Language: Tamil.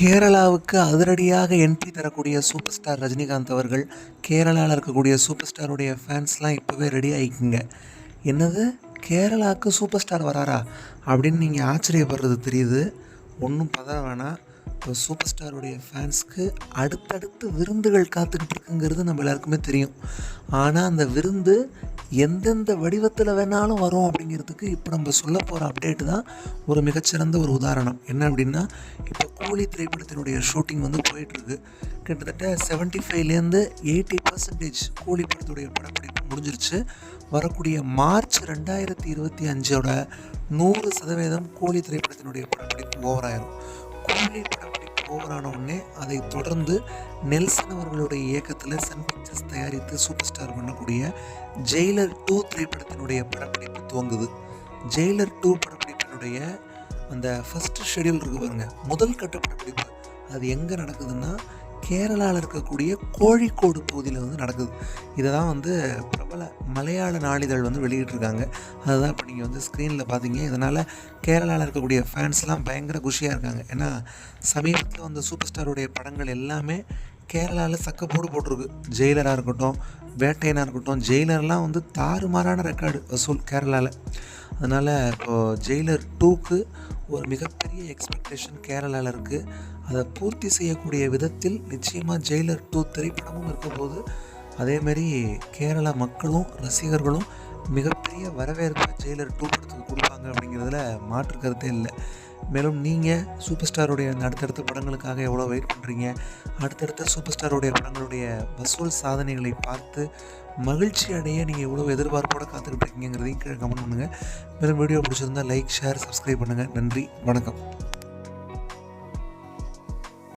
கேரளாவுக்கு அதிரடியாக என்ட்ரி தரக்கூடிய சூப்பர் ஸ்டார் ரஜினிகாந்த் அவர்கள் கேரளாவில் இருக்கக்கூடிய சூப்பர் ஸ்டாருடைய ஃபேன்ஸ்லாம் இப்போவே ரெடி ஆகிக்குங்க என்னது? கேரளாவுக்கு சூப்பர் ஸ்டார் வராரா? அப்படின்னு நீங்கள் ஆச்சரியப்படுறது தெரியுது. ஒன்றும் பதற வேணாம். இப்போ சூப்பர் ஸ்டாருடைய ஃபேன்ஸ்க்கு அடுத்தடுத்து விருந்துகள் காத்துக்கிட்டு இருக்குங்கிறது நம்ம எல்லாருக்குமே தெரியும். ஆனால் அந்த விருந்து எந்தெந்த வடிவத்தில் வேணாலும் வரும் அப்படிங்கிறதுக்கு இப்போ நம்ம சொல்ல போகிற அப்டேட் தான் ஒரு மிகச்சிறந்த ஒரு உதாரணம். என்ன அப்படின்னா இப்போ கூலி திரைப்படத்தினுடைய ஷூட்டிங் வந்து போயிட்டுருக்கு. கிட்டத்தட்ட செவன்ட்டி ஃபைவ்லேருந்து எயிட்டி பர்சன்டேஜ் கூலி படத்துடைய படப்பிடிப்பு முடிஞ்சிருச்சு. வரக்கூடிய மார்ச் ரெண்டாயிரத்தி இருபத்தி அஞ்சோட நூறு சதவீதம் கூலி திரைப்படத்தினுடைய படப்பிடிப்பு ஓவராயிரும் கூலி படம் ஓவர் ஆன உடனே அதை தொடர்ந்து நெல்சன் அவர்களுடைய இயக்கத்தில் சன் பிக்சர்ஸ் தயாரித்து சூப்பர் ஸ்டார் பண்ணக்கூடிய ஜெயிலர் டூ திரைப்படத்தினுடைய படப்பிடிப்பு துவங்குது. ஜெயிலர் டூ படப்பிடிப்பினுடைய அந்த ஃபஸ்ட்டு ஷெடியூல் இருக்கு பாருங்க. முதல் கட்ட படப்பிடிப்பு. அது எங்கே நடக்குதுன்னா கேரளாவில் இருக்கக்கூடிய கோழிக்கோடு பகுதியில் வந்து நடக்குது. இதை தான் வந்து பிரபல மலையாள நாளிதழ் வந்து வெளியிட்டிருக்காங்க. அதுதான் இப்போ நீங்கள் வந்து ஸ்க்ரீனில் பார்த்தீங்க இதனால் கேரளாவில் இருக்கக்கூடிய ஃபேன்ஸ்லாம் பயங்கர குஷியாக இருக்காங்க. ஏன்னா சமீபத்தில் வந்த சூப்பர் ஸ்டாருடைய படங்கள் எல்லாமே கேரளாவில் சக்கப்போடு போட்டிருக்கு. ஜெயிலராக இருக்கட்டும் வேட்டையனாக இருக்கட்டும் ஜெயிலர்லாம் வந்து தாறுமாறான ரெக்கார்டு வசூல் கேரளாவில் அதனால் இப்போது ஜெயிலர் டூக்கு ஒரு மிகப்பெரிய எக்ஸ்பெக்டேஷன் கேரளாவில் இருக்குது அதை பூர்த்தி செய்யக்கூடிய விதத்தில் நிச்சயமாக ஜெயிலர் டூ திரைப்படமும் இருக்க போது அதேமாரி கேரளா மக்களும் ரசிகர்களும் மிகப்பெரிய வரவேற்பை ஜெயிலர் டூ படத்துக்கு கொடுப்பாங்க அப்படிங்கிறதுல மாற்று கருத்தே இல்லை. மேலும் நீங்கள் சூப்பர் ஸ்டாருடைய அந்த அடுத்தடுத்த படங்களுக்காக எவ்வளோ வெயிட் பண்ணுறீங்க அடுத்தடுத்த சூப்பர் ஸ்டாருடைய படங்களுடைய வசூல் சாதனைகளை பார்த்து மகிழ்ச்சி அடைய நீங்கள் எவ்வளோ எதிர்பார்ப்போடு காத்துக்கிட்டு இருக்கீங்கிறதையும் கீழே கமெண்ட் பண்ணுங்கள் மேலும் வீடியோ பிடிச்சிருந்தா லைக் ஷேர் சப்ஸ்கிரைப் பண்ணுங்கள் நன்றி வணக்கம்.